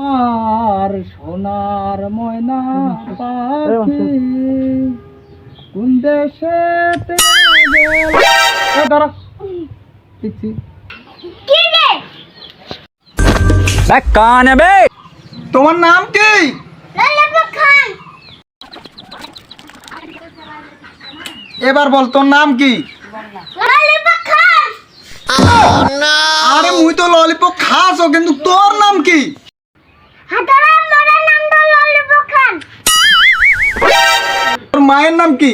মার সোনার ময়না পাখি। কোন দেশে ধরো দিচ্ছি বে। তোমার নাম কি? এবার বল তোর নাম কি? আরে মুই তো ললিপপ খাসো কিন্তু তোর নাম তোর মায়ের নাম কি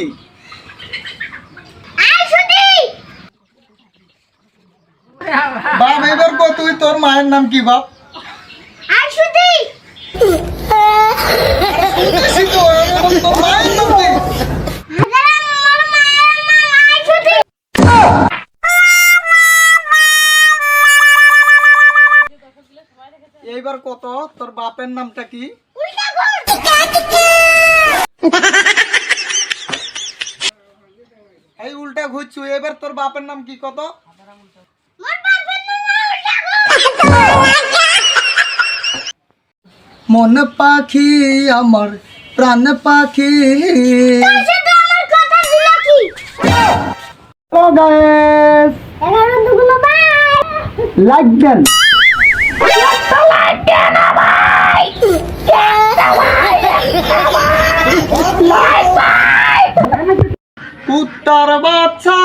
বাপ এবার কো তুই তোর মায়ের নাম কি বাপ বেশি তো, এবার তোর মায়ের নাম কি এইবার কত তোর বাপের নামটা কি ঘুরছু এবার তোর বাপের নাম কি কত মন পাখি আমার প্রাণ পাখি ও গায়েস লাইক দেন কুত্তার বাচ্চা।